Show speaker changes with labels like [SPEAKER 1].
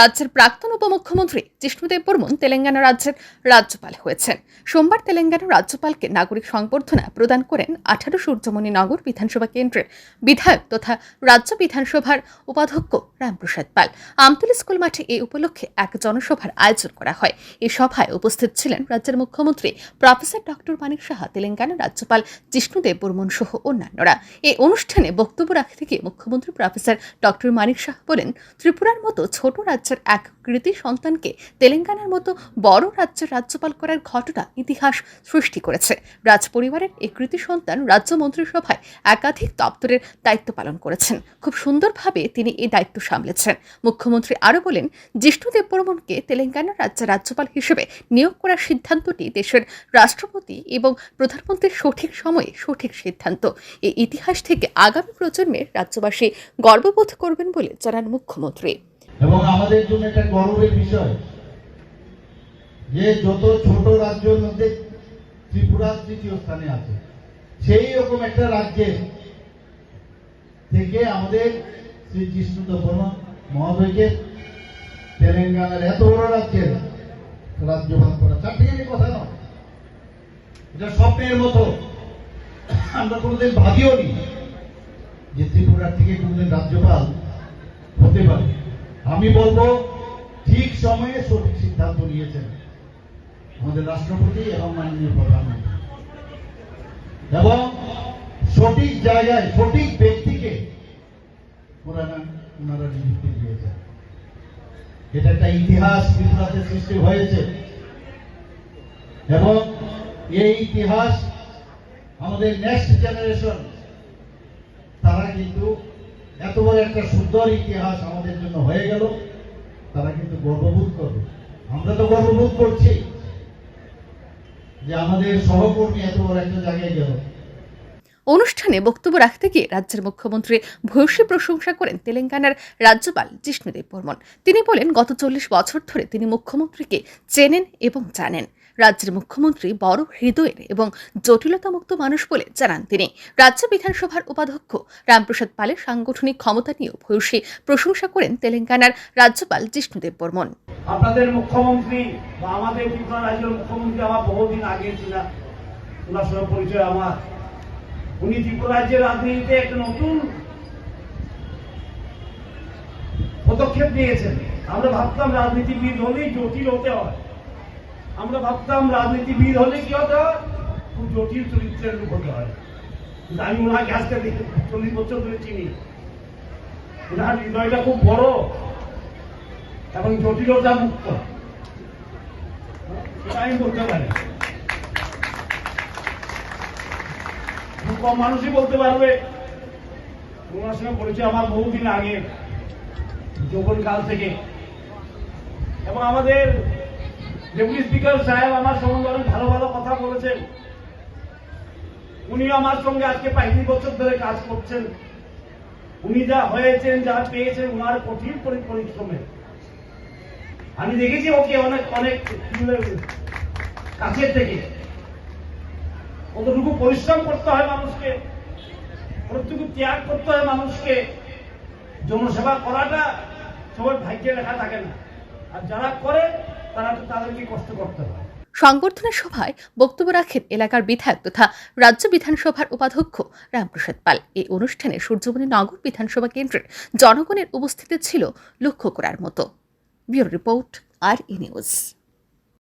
[SPEAKER 1] রাজ্যের প্রাক্তন উপমুখ্যমন্ত্রী জিষ্ণুদেব বর্মন তেলেঙ্গানা রাজ্যের রাজ্যপাল হয়েছেন। সোমবার তেলেঙ্গানা রাজ্যপালকে নাগরিক সংবর্ধনা প্রদান করেন আঠারো সূর্যমণি নগর বিধানসভা কেন্দ্রের বিধায়ক তথা রাজ্য বিধানসভার উপাধ্যক্ষ রামপ্রসাদ পাল। আমতলী স্কুল মাঠে এই উপলক্ষে এক জনসভার আয়োজন করা হয়। এই সভায় উপস্থিত ছিলেন রাজ্যের মুখ্যমন্ত্রী প্রফেসর ডক্টর মানিক সাহা, তেলেঙ্গানা রাজ্যপাল জিষ্ণুদেব বর্মন সহ অন্যান্যরা। এই অনুষ্ঠানে বক্তব্য রাখতে গিয়ে মুখ্যমন্ত্রী প্রফেসর ডক্টর মানিক সাহা বলেন, ত্রিপুরার মতো ছোট রাজ্যের এক কৃতি সন্তানকে তেলেঙ্গানার মতো বড় রাজ্যের রাজ্যপাল করার ঘটনা ইতিহাস সৃষ্টি করেছে। রাজ পরিবারের এই কৃতি সন্তান রাজ্য মন্ত্রিসভায় একাধিক দপ্তরের দায়িত্ব পালন করেছেন। খুব সুন্দরভাবে তিনি এই দায়িত্ব সামলেছেন। মুখ্যমন্ত্রী আরও বলেন জিষ্ণুদেব বর্মনকে তেলেঙ্গানা রাজ্যের রাজ্যপাল হিসেবে নিয়োগ করার সিদ্ধান্তটি দেশের রাষ্ট্রপতি এবং প্রধানমন্ত্রীর সঠিক সময়ে সঠিক সিদ্ধান্ত। এই ইতিহাস থেকে আগামী প্রজন্মের রাজ্যবাসী গর্ববোধ করবেন বলে জানান মুখ্যমন্ত্রী।
[SPEAKER 2] এবং আমাদের জন্য একটা গর্বের বিষয় যে যত ছোট রাজ্যের মধ্যে ত্রিপুরা তৃতীয় স্থানে আছে, সেই রকম একটা রাজ্যে থেকে আমাদের শ্রী বর্মন মহোদয়কে তেলেঙ্গানার এত বড় রাজ্যের রাজ্যপাল করা। চারটিখানি কথা নয়। এটা স্বপ্নের মতো। আমরা কোনোদিন ভাবিও নি যে ত্রিপুরার থেকে কোনোদিন রাজ্যপাল হতে পারে। আমি বলব, ঠিক সময়ে সঠিক সিদ্ধান্ত নিয়েছেন আমাদের রাষ্ট্রপতি এবং মাননীয় প্রধানমন্ত্রী। এবং সঠিক জায়গায় সঠিক ব্যক্তিকে ওনারা নিযুক্তি দিয়েছেন। এটা একটা ইতিহাস ত্রিপুরাতে সৃষ্টি হয়েছে। এবং এই ইতিহাস আমাদের নেক্সট জেনারেশন তারা কিন্তু এত বড় একটা সুন্দর ইতিহাস আমাদের জন্য হয়ে গেল, তারা কিন্তু গর্ববোধ করবে। আমরা তো গর্ববোধ করছি যে আমাদের সহকর্মী এত বড় একটা জায়গায় গেল।
[SPEAKER 1] অনুষ্ঠানে বক্তব্য রাখতে গিয়ে রাজ্যের মুখ্যমন্ত্রী ভূয়সী প্রশংসা করেন তেলেঙ্গানার রাজ্যপাল জিষ্ণুদেব বর্মন তিনি বলেন, গত চল্লিশ বছর ধরে তিনি মুখ্যমন্ত্রীকে চেনেন এবং জানেন। রাজ্যের মুখ্যমন্ত্রী বড় হৃদয়ের এবং জটিলতামুক্ত মানুষ বলে জানান তিনি। রাজ্য বিধানসভার উপাধ্যক্ষ রামপ্রসাদ পালের সাংগঠনিক ক্ষমতা নিয়েও ভূয়সী প্রশংসা করেন তেলেঙ্গানার রাজ্যপাল জিষ্ণুদেব বর্মন
[SPEAKER 3] আপনাদের মুখ্যমন্ত্রী আমাদের ত্রিপুরা রাজ্যের মুখ্যমন্ত্রী আমার বহুদিন আগে ছিল ওনার সঙ্গে পরিচয় আমার। উনি ত্রিপুরা রাজ্যের রাজনীতিতে একটা নতুন পদক্ষেপ নিয়েছেন। আমরা ভাবতাম রাজনীতিবিদ হলেই জটিল হতে হয়। আমরা ভাবতাম রাজনীতিবিদ হলে কি হতে? হয় খুব জটিল চরিত্রের লোক হতে হয়। আমি ওনাকে আজকে চল্লিশ বছর ধরে চিনি। ওনার হৃদয়টা খুব বড়। এবং জটিলতা মুক্ত। আমি বলতে পারি। খুব কম মানুষই বলতে পারবে। ওনার সঙ্গে পরিচয় আমার বহুদিন আগে যৌবন কাল থেকে। এবং আমাদের ডেপুটি স্পিকার সাহেব আমার সম্বন্ধে অনেক ভালো ভালো কথা বলেছেন। উনি আমার সঙ্গে আজকে বছর ধরে কাজ করছেন। উনি যা হয়েছেন, যা পেয়েছেন ওনার কঠিন পরিশ্রমে। আমি দেখেছি ওকে অনেক অনেক কাছের থেকে। কতটুকু পরিশ্রম করতে হয় মানুষকে, কতটুকু ত্যাগ করতে হয় মানুষকে, জনসেবা করাটা সবার ভাগ্যে লেখা থাকে না। আর যারা করে
[SPEAKER 1] সংবর্ধনা সভায় বক্তব্য রাখেন এলাকার বিধায়ক তথা রাজ্য বিধানসভার উপাধ্যক্ষ রামপ্রসাদ পাল। এই অনুষ্ঠানে সূর্যবনী নগর বিধানসভা কেন্দ্রের জনগণের উপস্থিতি ছিল লক্ষ্য করার মতো। Bureau report, R E news.